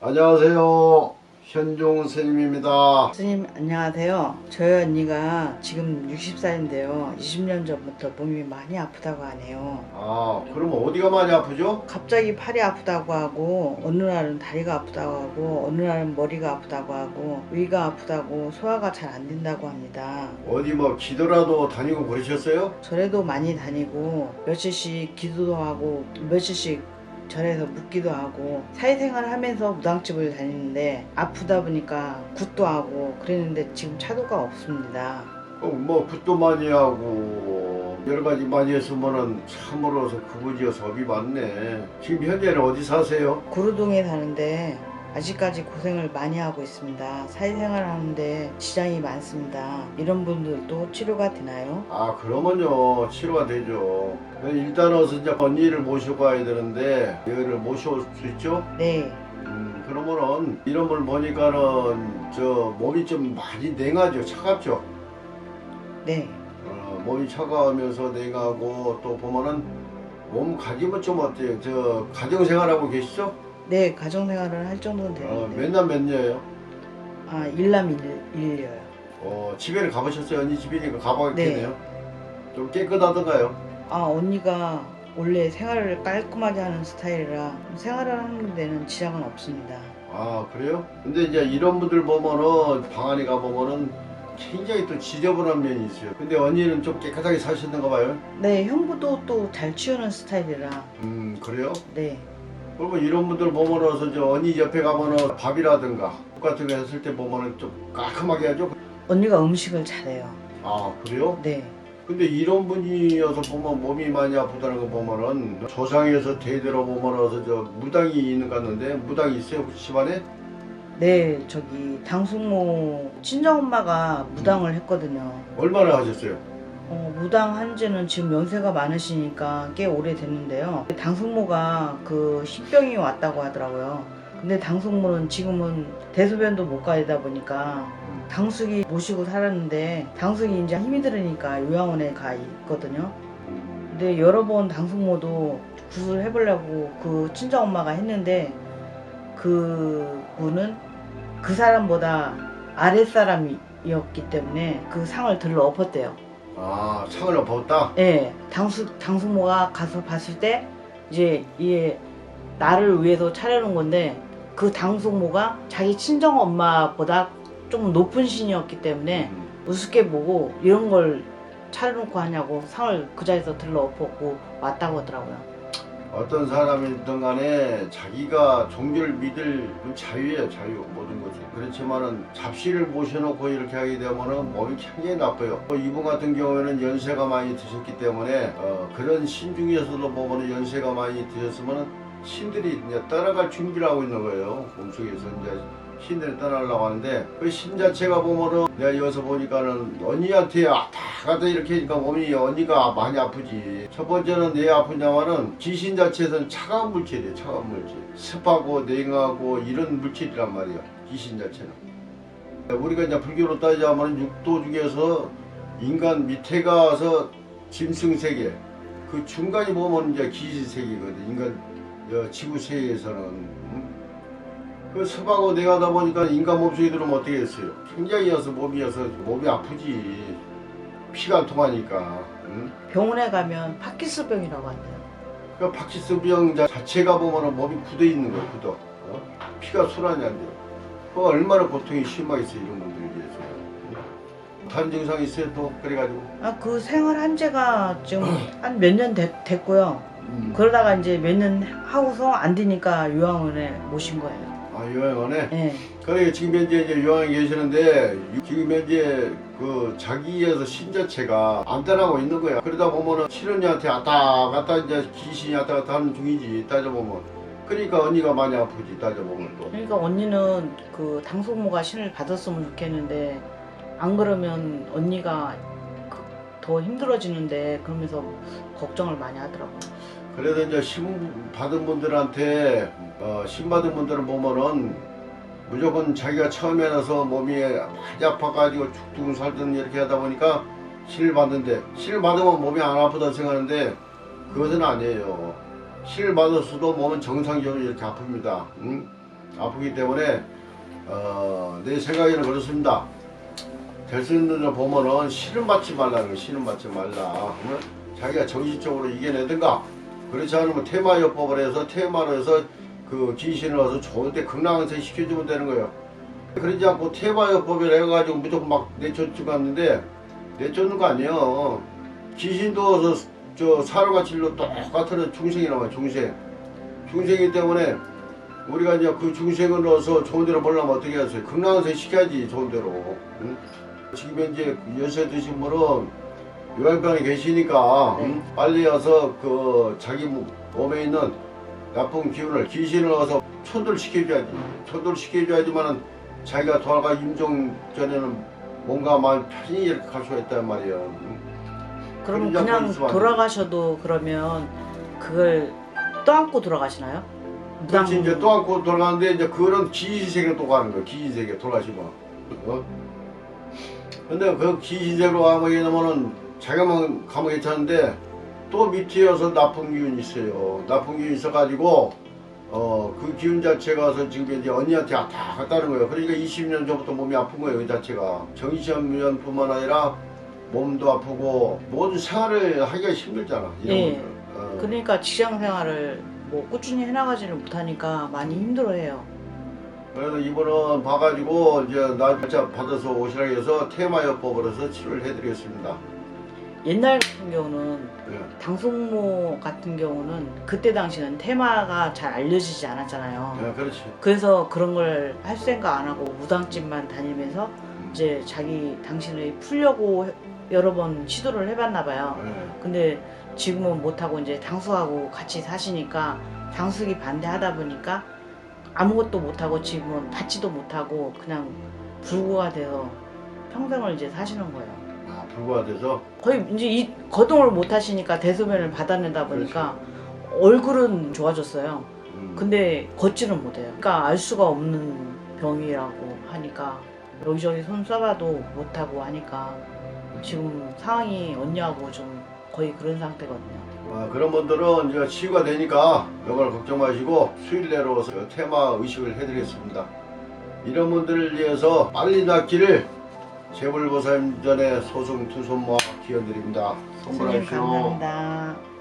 안녕하세요. 현종 선생님입니다. 스님 안녕하세요. 저희 언니가 지금 60살인데요. 20년 전부터 몸이 많이 아프다고 하네요. 아, 그러면 어디가 많이 아프죠? 갑자기 팔이 아프다고 하고 어느 날은 다리가 아프다고 하고 어느 날은 머리가 아프다고 하고 위가 아프다고 소화가 잘 안 된다고 합니다. 어디 뭐 기도라도 다니고 그러셨어요? 절에도 많이 다니고 며칠씩 기도도 하고 며칠씩 절에서 묵기도 하고 사회생활 하면서 무당집을 다니는데 아프다 보니까 굿도 하고 그랬는데 지금 차도가 없습니다. 어, 뭐 굿도 많이 하고 여러 가지 많이 했으면은 참으로서 그부지어서 업이 많네. 지금 현재는 어디 사세요? 구루동에 사는데 아직까지 고생을 많이 하고 있습니다. 사회생활 하는데 지장이 많습니다. 이런 분들도 치료가 되나요? 아, 그러면요 치료가 되죠. 일단 어서 이제 언니를 모시고 가야 되는데 얘를 모셔올 수 있죠? 네, 음, 그러면은 이런 걸 보니까는 저 몸이 좀 많이 냉하죠, 차갑죠. 네. 어, 몸이 차가우면서 냉하고 또 보면은 몸 가짐은 좀 어때요? 저 가정생활하고 계시죠? 네, 가정생활을 할 정도는 어, 되는데. 몇남 몇녀예요? 아, 일남 일, 일녀요. 어, 집에는 가보셨어요? 언니 집이니까 네. 가봐야겠네요. 좀 깨끗하던가요? 아, 언니가 원래 생활을 깔끔하게 하는 스타일이라 생활을 하는 데는 지장은 없습니다. 아 그래요? 근데 이제 이런 분들 보면은 방 안에 가보면은 굉장히 또 지저분한 면이 있어요. 근데 언니는 좀 깨끗하게 사시는가 봐요? 네, 형부도 또 잘 치우는 스타일이라. 음 그래요? 네. 그러면 이런 분들 보면은 저 언니 옆에 가면은 밥이라든가 국 같은 거 했을 때 보면은 좀 깔끔하게 하죠. 언니가 음식을 잘해요. 아 그래요? 네. 근데 이런 분이어서 보면 몸이 많이 아프다는 거 보면은 조상에서 대대로 보면은 저 무당이 있는 것 같는데 무당이 있어요 혹시 집안에? 네, 저기 당숙모 친정엄마가 무당을 했거든요. 얼마나 하셨어요? 어, 무당 한 지는 지금 연세가 많으시니까 꽤 오래 됐는데요. 당숙모가 그 신병이 왔다고 하더라고요. 근데 당숙모는 지금은 대소변도 못 가다 보니까 당숙이 모시고 살았는데 당숙이 이제 힘이 들으니까 요양원에 가 있거든요. 근데 여러 번 당숙모도 구슬 해보려고 그 친정엄마가 했는데 그 분은 그 사람보다 아랫사람이었기 때문에 그 상을 들러 엎었대요. 아 상을 엎었다? 예, 당숙 당숙모가 가서 봤을 때 이제 이게 나를 위해서 차려놓은 건데 그 당숙모가 자기 친정 엄마보다 좀 높은 신이었기 때문에 음. 우습게 보고 이런 걸 차려놓고 하냐고 상을 그 자리에서 들러 엎었고 왔다고 하더라고요. 어떤 사람이든 간에 자기가 종교를 믿을 그 자유예요 자유 모든 것이. 그렇지만은 잡시를 모셔놓고 이렇게 하게 되면은 몸이 굉장히 나빠요. 어, 이분 같은 경우에는 연세가 많이 드셨기 때문에 어, 그런 신 중에서도 보면은 연세가 많이 드셨으면은 신들이 이제 따라갈 준비를 하고 있는 거예요. 몸속에서 이제 신들이 떠나려고 하는데 그 신 자체가 보면은 내가 여기서 보니까는 언니한테 아다 가다 이렇게 하니까 몸이 언니가 많이 아프지. 첫 번째는 왜 아프냐면은 귀신 자체에서는 차가운 물질이에요 차가운 물질. 습하고 냉하고 이런 물질이란 말이에요 귀신 자체는. 우리가 이제 불교로 따지자면 육도 중에서 인간 밑에 가서 짐승 세계 그 중간이 보면 이제 귀신 세계거든. 인간 어, 지구 세계에서는. 음? 그 습하고 냉하다 보니까 인간 몸속에 들으면 어떻게 했어요? 굉장히여서 몸이어서 몸이 아프지 피가 안 통하니까 응? 병원에 가면 파키스병이라고 한대요. 그 파키스병 자체가 보면 몸이 굳어 있는 거예요 굳어 어? 피가 순환이 안 돼요 그 얼마나 고통이 심하겠어요 이런 분들에 비해서 응? 다른 증상이 있어요 또 그래가지고 아, 그 생활 한 지가 지금 한 몇 년 됐고요. 음. 그러다가 이제 몇 년 하고서 안 되니까 요양원에 모신 거예요. 아 요양원에 예. 그래 지금 현재 이제 요양에 계시는데 지금 현재 그 자기에서 신 자체가 안 따라가고 있는 거야. 그러다 보면은 신언니한테 왔다 갔다 이제 귀신이 왔다 갔다 하는 중이지 따져보면. 그러니까 언니가 많이 아프지 따져보면 또. 그러니까 언니는 그 당숙모가 신을 받았으면 좋겠는데 안 그러면 언니가 그- 더 힘들어지는데 그러면서 걱정을 많이 하더라고요. 그래서 이제 신 받은 분들한테 어, 신 받은 분들은 보면은 무조건 자기가 처음에 나서 몸이 많이 아파가지고 죽든 살든 이렇게 하다 보니까 신을 받는데 신을 받으면 몸이 안 아프다 생각하는데 그것은 아니에요. 신을 받았어도 몸은 정상적으로 이렇게 아픕니다. 응? 아프기 때문에 어, 내 생각에는 그렇습니다. 될수 있는 걸 보면은 신을 받지 말라는 거 신을 받지 말라. 자기가 정신적으로 이겨내든가 그렇지 않으면 테마요법을 해서 테마로 해서 그 귀신을 와서 좋은데 극락한세 시켜주면 되는 거예요. 그러지 않고 테마요법을 해가지고 무조건 막 내쫓지 갔는데 내쫓는 거 아니에요. 귀신도 와서 저 사료가칠로 똑같은 중생이 나와요 중생. 중생이기 때문에 우리가 이제 그 중생을 넣어서 좋은 데로 보려면 어떻게 하세요? 극락한세 시켜야지 좋은 데로. 응? 지금 현재 연세 드신 분은 요양병에 계시니까 응? 빨리 와서 그 자기 몸에 있는 나쁜 기운을 귀신을 넣어서 천돌시켜줘야지 천돌시켜줘야지만은 자기가 돌아가 임종 전에는 뭔가 마음 편히 이렇게 갈 수가 있단 말이에요 응? 그러면 그냥. 돌아가셔도 그러면 그걸 떠안고 돌아가시나요? 그렇지 이제 또 안고 돌아가는데 이제 그런 기신세계로 또 가는 거예요 기신세계 돌아가시면 어? 근데 그 기신세계로 가게 되면은 자기만 가면 괜찮은데 또 밑에여서 나쁜 기운이 있어요 나쁜 기운이 있어가지고 어 그 기운 자체가 서 지금 이제 언니한테 다 갔다는 거예요 그러니까 20년 전부터 몸이 아픈 거예요 그 자체가 정신면뿐만 아니라 몸도 아프고 모든 생활을 하기가 힘들잖아 이런 예. 것들. 어. 그러니까 직장 생활을 뭐 꾸준히 해나가지를 못하니까 많이 힘들어해요. 그래서 이번은 봐가지고 이제 날짜 받아서 오시라 해서 테마요법으로 해서 치료를 해드리겠습니다. 옛날 같은 경우는 예. 당숙모 같은 경우는 그때 당시는 테마가 잘 알려지지 않았잖아요. 예, 그렇지. 그래서 그런 걸 할 생각 안 하고 무당집만 다니면서 이제 자기 당신을 풀려고 여러 번 시도를 해봤나 봐요. 예. 근데 지금은 못하고 이제 당숙하고 같이 사시니까 당숙이 반대하다 보니까 아무것도 못하고 지금은 받지도 못하고 그냥 불구가 돼서 평생을 이제 사시는 거예요. 아, 불과돼서 거의 이제 이 거동을 못 하시니까 대소변을 받아내다 보니까 얼굴은 좋아졌어요. 음, 근데 걷지는 못해요. 그러니까 알 수가 없는 병이라고 하니까 여기저기 손 써봐도 못하고 하니까 지금 상황이 언니하고 좀 거의 그런 상태거든요. 아, 그런 분들은 이제 치유가 되니까 이걸 걱정 마시고 수일 내로 테마 의식을 해드리겠습니다. 이런 분들을 위해서 빨리 낫기를 재불보살 전에 소승 두손 모아 기원드립니다. 선물하십시오. 감사합니다.